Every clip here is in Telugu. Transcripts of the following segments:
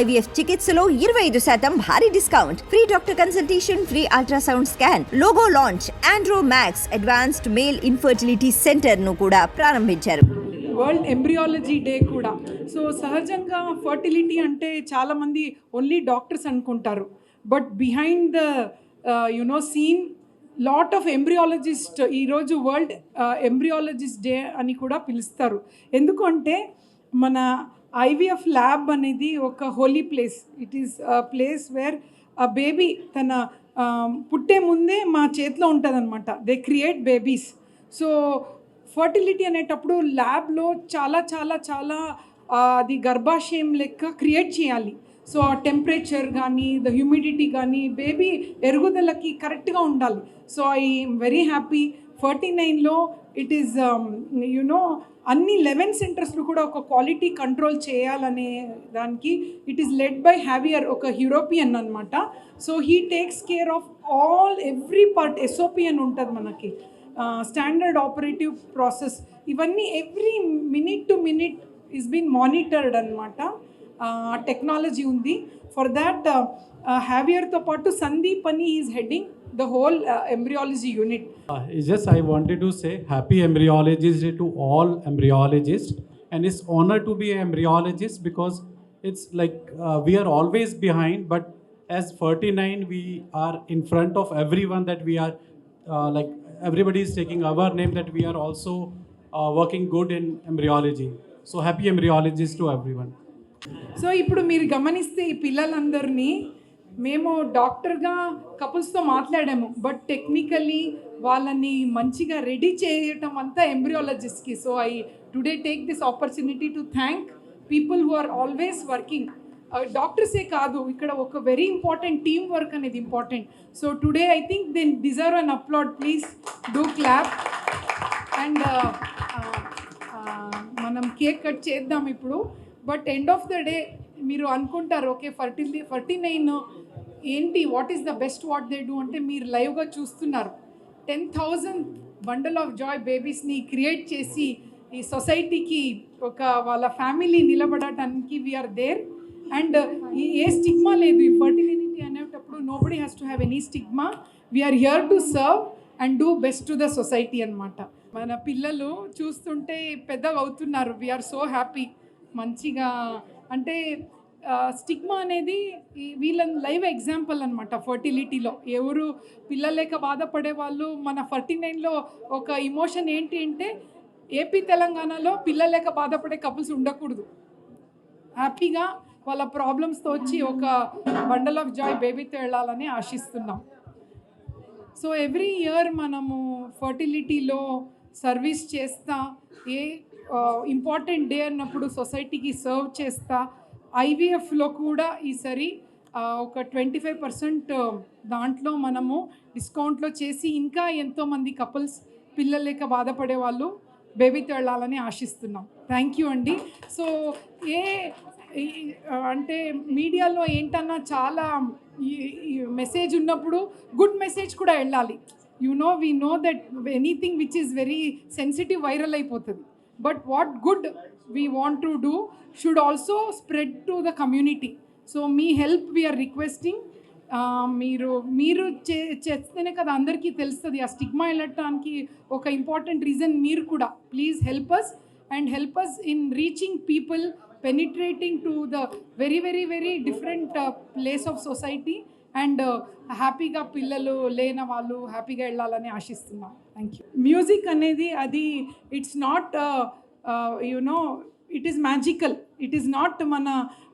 ఐవీఎఫ్ చికిత్సలో ఇరవై ఐదు శాతం భారీ discount. Free doctor consultation free ultrasound scan logo launch Andro Max advanced male infertility సెంటర్ను కూడా ప్రారంభించారు. వరల్డ్ ఎంబ్రియాలజీ డే కూడా. సో సహజంగా ఫర్టిలిటీ అంటే చాలామంది ఓన్లీ డాక్టర్స్ అనుకుంటారు. But behind the you know scene lot of embryologist ఈరోజు వరల్డ్ ఎంబ్రియాలజిస్ట్ డే అని కూడా పిలుస్తారు. ఎందుకంటే మన ఐవీఎఫ్ ల్యాబ్ అనేది ఒక holy place. It is place where ఆ బేబీ తన పుట్టే ముందే మా చేతిలో ఉంటుంది అనమాట they create babies so fertility అనేటప్పుడు ల్యాబ్లో చాలా చాలా చాలా అది గర్భాశయం లెక్క క్రియేట్ చేయాలి. సో ఆ టెంపరేచర్ కానీ ద హ్యూమిడిటీ కానీ బేబీ ఎరుగుదలకి కరెక్ట్గా ఉండాలి. So I very happy forty నైన్లో ఇట్ ఈస్ యునో అన్ని లెవెన్ సెంటర్స్ను కూడా ఒక క్వాలిటీ కంట్రోల్ చేయాలనే దానికి it is led by Javier ఒక యూరోపియన్ అనమాట so he takes care of all every part SOP అని ఉంటుంది మనకి. స్టాండర్డ్ ఆపరేటివ్ ప్రాసెస్ ఇవన్నీ every minute to minute is been monitored అనమాట టెక్నాలజీ ఉంది. ఫర్ దాట్ హ్యావియర్తో పాటు సందీప్ అని is heading The whole embryology unit Uh, it's just I wanted to say happy embryologist day to all embryologists, and it's honor to be an embryologist because it's like uh, we are always behind, but as 49 we are in front of everyone that we are uh, like everybody is taking our name that we are also uh, working good in embryology. So happy embryologist to everyone. So ఇప్పుడు మీరు గమనిస్తే ఈ పిల్లలందరినీ మేము డాక్టర్గా కపుల్స్తో మాట్లాడాము. బట్ టెక్నికలీ వాళ్ళని మంచిగా రెడీ చేయటం అంతా ఎంబ్రియాలజిస్ట్కి. So I today take this opportunity to thank people who are always working. డాక్టర్సే కాదు ఇక్కడ ఒక వెరీ ఇంపార్టెంట్ టీమ్ వర్క్ అనేది important. So today I think then deserve an applaud please do clap. And మనం కేక్ కట్ చేద్దాం ఇప్పుడు. But end of the day మీరు అనుకుంటారు ఓకే ఫర్టీ ఫర్టీ నైన్ ఏంటి what is the best what they do అంటే మీరు లైవ్గా చూస్తున్నారు. Ten thousand bundle of joy బేబీస్ని create చేసి ఈ సొసైటీకి ఒక వాళ్ళ ఫ్యామిలీ నిలబడటానికి వీఆర్ దేర్ అండ్ ఏ స్టిగ్మా లేదు ఈ ఫర్టిలిటీ అనేటప్పుడు nobody has to have any stigma we are here to serve and do best to the society అనమాట మన పిల్లలు చూస్తుంటే పెద్దగా అవుతున్నారు. వీఆర్ సో హ్యాపీ మంచిగా అంటే స్టిగ్మా అనేది ఈ వీళ్ళ లైవ్ ఎగ్జాంపుల్ అనమాట ఫర్టిలిటీలో. ఎవరు పిల్లలేక బాధపడే వాళ్ళు మన ఫర్టీ నైన్లో ఒక ఇమోషన్ ఏంటి అంటే ఏపీ తెలంగాణలో పిల్లలేక బాధపడే కపుల్స్ ఉండకూడదు. హ్యాపీగా వాళ్ళ ప్రాబ్లమ్స్తో వచ్చి ఒక బండల్ ఆఫ్ జాయ్ బేబీతో వెళ్ళాలని ఆశిస్తున్నాం. సో ఎవ్రీ ఇయర్ మనము ఫర్టిలిటీలో సర్వీస్ చేస్తా ఏ ఇంపార్టెంట్ డే అన్నప్పుడు సొసైటీకి సర్వ్ చేస్తా ఐవీఎఫ్లో కూడా ఈసారి ఒక ట్వంటీ ఫైవ్ పర్సెంట్ దాంట్లో మనము డిస్కౌంట్లో చేసి ఇంకా ఎంతోమంది కపుల్స్ పిల్లలేక బాధపడే వాళ్ళు బేబీతో వెళ్ళాలని ఆశిస్తున్నాం. థ్యాంక్ యూ అండి. సో ఏ అంటే మీడియాలో ఏంటన్నా చాలా మెసేజ్ ఉన్నప్పుడు గుడ్ మెసేజ్ కూడా వెళ్ళాలి. You know we know that anything which is very sensitive viral అయిపోతుంది. But what good we want to do should also spread to the community so me help we are requesting మీరు మీరు చే చేస్తేనే కదా అందరికీ తెలుస్తుంది. ఆ స్టిగ్మా వెళ్ళటానికి ఒక ఇంపార్టెంట్ రీజన్ మీరు కూడా. Please help us and help us in reaching people penetrating to the very very very different place of society and హ్యాపీగా పిల్లలు లేని వాళ్ళు హ్యాపీగా వెళ్ళాలని ఆశిస్తున్నాను థ్యాంక్ యూ మ్యూజిక్ అనేది అది it's not you know it is magical it is not మన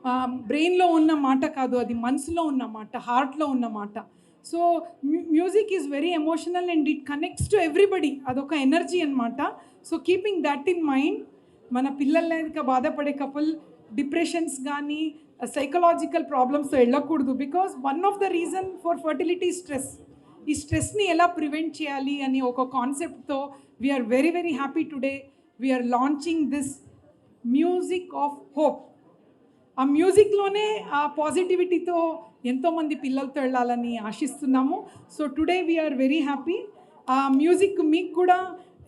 um, బ్రెయిన్లో ఉన్న మాట కాదు అది మనసులో ఉన్న మాట హార్ట్లో ఉన్న మాట. So music is very emotional and it connects to everybody అదొక ఎనర్జీ అనమాట so keeping that in mind మన పిల్లలకి బాధపడే కపుల్ డిప్రెషన్స్ కానీ సైకలాజికల్ ప్రాబ్లమ్స్ వెళ్ళకూడదు. Because one of the reason for fertility stress ఈ స్ట్రెస్ని ఎలా ప్రివెంట్ చేయాలి అని ఒక కాన్సెప్ట్తో we are very very happy today we are launching this music of hope ఆ మ్యూజిక్లోనే ఆ పాజిటివిటీతో ఎంతోమంది పిల్లలతో వెళ్ళాలని ఆశిస్తున్నాము. So today we are very happy ఆ మ్యూజిక్ మీకు కూడా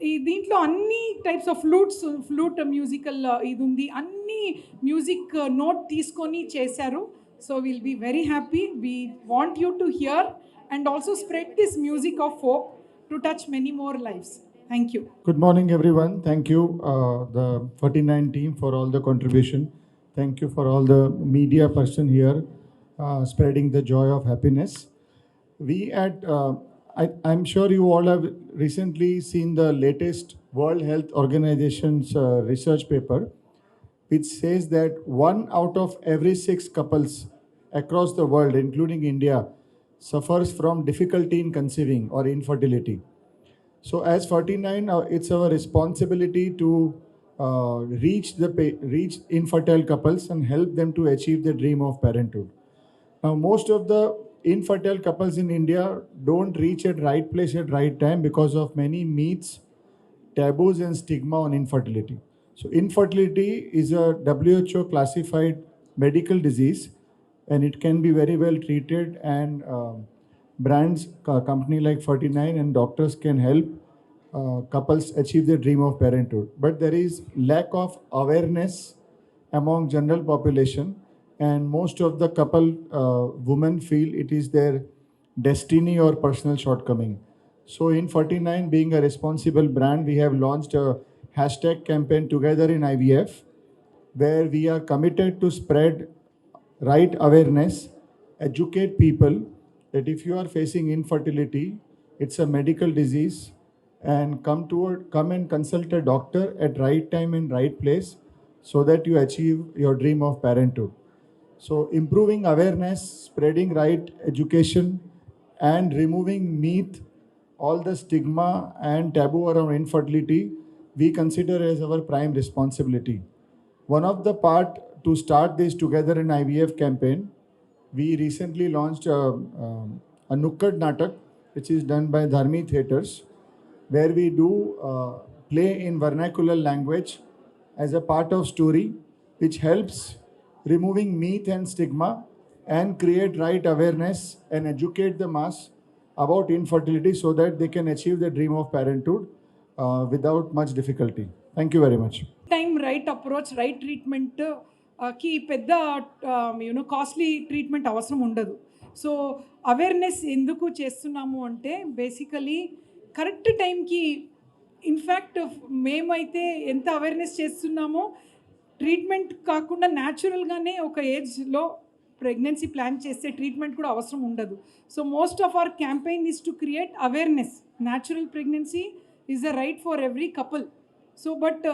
ఈ దీంట్లో అన్ని types of flutes flute musical ఇది ఉంది అన్ని మ్యూజిక్ నోట్ తీసుకొని చేశారు so will be very happy we want you to hear and also spread this music of folk to touch many more lifes thank you Good morning, everyone. Thank you, uh, the 49 team, for all the contribution. Thank you for all the media person here uh, spreading the joy of happiness. We at, uh, I, I'm sure you all have recently seen the latest World Health Organization's uh, research paper, which says that one out of every six couples across the world, including India, suffers from difficulty in conceiving or infertility. So as 49, uh, it's our responsibility to uh, reach the reach infertile couples and help them to achieve their dream of parenthood. Now, most of the infertile couples in India don't reach at right place at right time because of many myths, taboos, and stigma on infertility. So, infertility is a WHO classified medical disease, and it can be very well treated. And um brands, co- company like 49, and doctors can help uh, couples achieve their dream of parenthood. But there is lack of awareness among general population, and most of the couple uh, women feel it is their destiny or personal shortcoming. So, in 49, being a responsible brand, we have launched a hashtag campaign together in IVF, where we are committed to spread right awareness, educate people that if you are facing infertility, it's a medical disease, and come toward come and consult a doctor at right time and right place, so that you achieve your dream of parenthood. So, improving awareness, spreading right education, and removing myth, all the stigma and taboo around infertility, we consider as our prime responsibility. One of the part to start this together in IVF campaign, we recently launched a, um, a Nukkad Natak, which is done by Dharmi Theatres, where we do uh, play in vernacular language as a part of story, which helps removing myth and stigma and create right awareness and educate the mass about infertility so that they can achieve the dream of parenthood without much difficulty thank you very much time right approach right ట్రీట్మెంట్కి పెద్ద యూనో కాస్ట్లీ ట్రీట్మెంట్ అవసరం ఉండదు సో అవేర్నెస్ ఎందుకు చేస్తున్నాము అంటే బేసికలీ కరెక్ట్ టైంకి ఇన్ఫ్యాక్ట్ మేమైతే ఎంత అవేర్నెస్ చేస్తున్నామో ట్రీట్మెంట్ కాకుండా న్యాచురల్గానే ఒక ఏజ్లో ప్రెగ్నెన్సీ ప్లాన్ చేస్తే ట్రీట్మెంట్ కూడా అవసరం ఉండదు. So most of our campaign is to create awareness. Natural pregnancy is the right for every couple. So but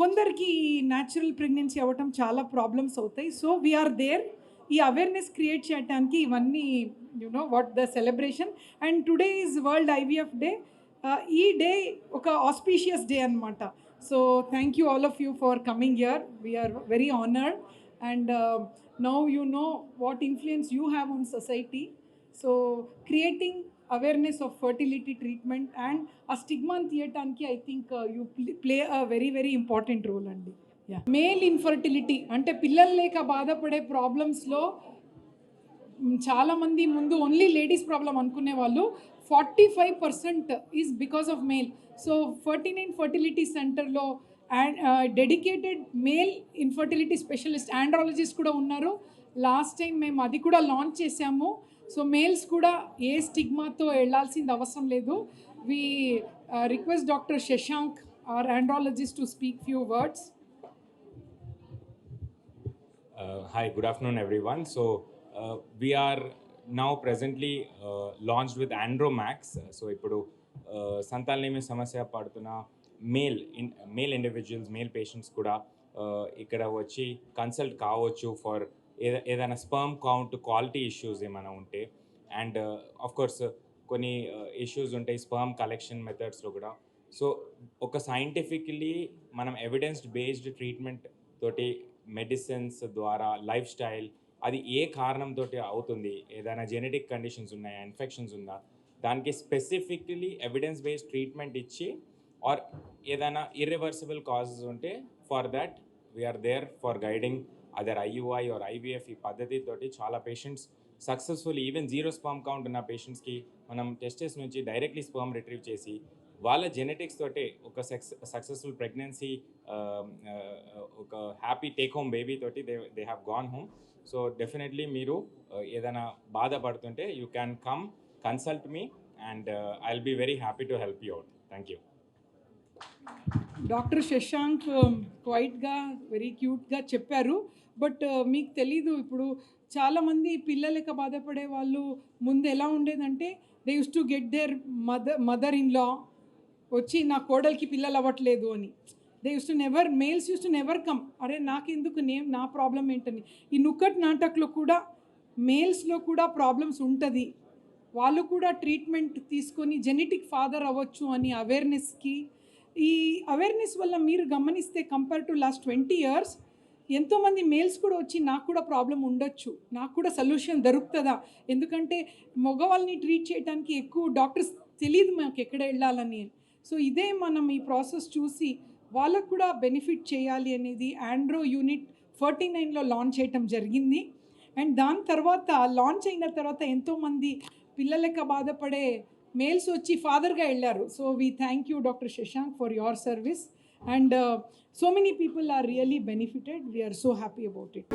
కొందరికి ఈ న్యాచురల్ ప్రెగ్నెన్సీ అవ్వటం చాలా ప్రాబ్లమ్స్ అవుతాయి. So we are there. ఈ అవేర్నెస్ క్రియేట్ చేయడానికి ఇవన్నీ you know what the celebration. And today is world IVF day. ఈ డే ఒక ఆస్పీషియస్ డే అనమాట so thank you all of you for coming here we are very honoured and now you know what influence you have on society so creating awareness of fertility treatment and ఆ స్టిగ్మాన్ తీయటానికి I think you play a very very important role అండి మేల్ ఇన్ఫర్టిలిటీ అంటే పిల్లలు లేక బాధపడే ప్రాబ్లమ్స్లో చాలామంది ముందు ఓన్లీ లేడీస్ ప్రాబ్లం అనుకునే వాళ్ళు forty five percent is because of male so forty nine fertility సెంటర్లో and dedicated male infertility specialist andrologist కూడా ఉన్నారు. లాస్ట్ టైం మేము అది కూడా లాంచ్ చేసాము సో మేల్స్ కూడా ఏ స్టిగ్మాతో వెళ్ళాల్సింది అవసరం లేదు. We request doctor Shashank our andrologist to speak few words hi good afternoon everyone so Uh, we are now presently uh, launched with Andromax. So, ఇప్పుడు uh, సమస్య పడుతున్న male in male individuals male patients కూడా uh, ఇక్కడ వచ్చి కన్సల్ట్ కావచ్చు ఫర్ ఏద ఏదైనా స్పర్మ్ కౌంట్ క్వాలిటీ ఇష్యూస్ ఏమైనా ఉంటే అండ్ ఆఫ్ కోర్స్ కొన్ని uh, ఇష్యూస్ ఉంటాయి స్పర్మ్ కలెక్షన్ మెథడ్స్లో కూడా సో ఒక సైంటిఫికలీ మనం ఎవిడెన్స్ బేస్డ్ ట్రీట్మెంట్ తోటి మెడిసిన్స్ ద్వారా లైఫ్ స్టైల్ అది ఏ కారణంతో అవుతుంది? ఏదైనా జెనెటిక్ కండిషన్స్ ఉన్నాయా? ఇన్ఫెక్షన్స్ ఉందా? దానికి స్పెసిఫిక్లీ ఎవిడెన్స్ బేస్డ్ ట్రీట్మెంట్ ఇచ్చి ఆర్ ఏదైనా ఇర్రివర్సిబుల్ కాజెస్ ఉంటే for that we are there for guiding other IUI or IVF ఈ పద్ధతితోటి చాలా patients successful even zero sperm count ఉన్న పేషెంట్స్కి మనం టెస్టెస్ నుంచి డైరెక్ట్లీ స్పర్మ్ రిట్రీవ్ చేసి వాళ్ళ జెనెటిక్స్ తోటి ఒక సక్స్ సక్సెస్ఫుల్ ప్రెగ్నెన్సీ ఒక హ్యాపీ టేక్ హోమ్ బేబీ తోటి they they have gone home so definitely మీరు uh, ఏదైనా బాధపడుతుంటే you can come consult me and uh, I will be very happy to help you out. Thank you. Doctor Shashank um, క్వైట్గా వెరీ క్యూట్గా చెప్పారు. బట్ uh, మీకు తెలీదు ఇప్పుడు చాలామంది పిల్లలక బాధపడే వాళ్ళు ముందు ఎలా ఉండేదంటే they use to get there mother mother in law వచ్చి నా కోడలికి పిల్లలు అవ్వట్లేదు అని. They use to never males use to never come అరే నాకెందుకు నేమ్ నా ప్రాబ్లం ఏంటని. ఈ నుక్కట్ నాటక్లో కూడా మేల్స్లో కూడా ప్రాబ్లమ్స్ ఉంటుంది. వాళ్ళు కూడా ట్రీట్మెంట్ తీసుకొని జెనెటిక్ ఫాదర్ అవ్వచ్చు అని అవేర్నెస్కి ఈ అవేర్నెస్ వల్ల మీరు గమనిస్తే compare to last twenty years ఎంతోమంది మేల్స్ కూడా వచ్చి నాకు కూడా ప్రాబ్లం ఉండొచ్చు. నాకు కూడా సొల్యూషన్ దొరుకుతుందా? ఎందుకంటే మగవాళ్ళని ట్రీట్ చేయడానికి ఎక్కువ డాక్టర్స్ తెలియదు మాకు ఎక్కడ వెళ్ళాలని. సో ఇదే మనం ఈ ప్రాసెస్ చూసి వాళ్ళకు కూడా బెనిఫిట్ చేయాలి అనేది ఆండ్రో యూనిట్ ఫార్టీ నైన్లో లాంచ్ చేయటం జరిగింది. అండ్ దాని తర్వాత లాంచ్ అయిన తర్వాత ఎంతోమంది పిల్లలక బాధపడే మేల్స్ వచ్చి ఫాదర్గా వెళ్ళారు. So we thank you doctor Shashank for your service and so many people are really benefited we are so happy about it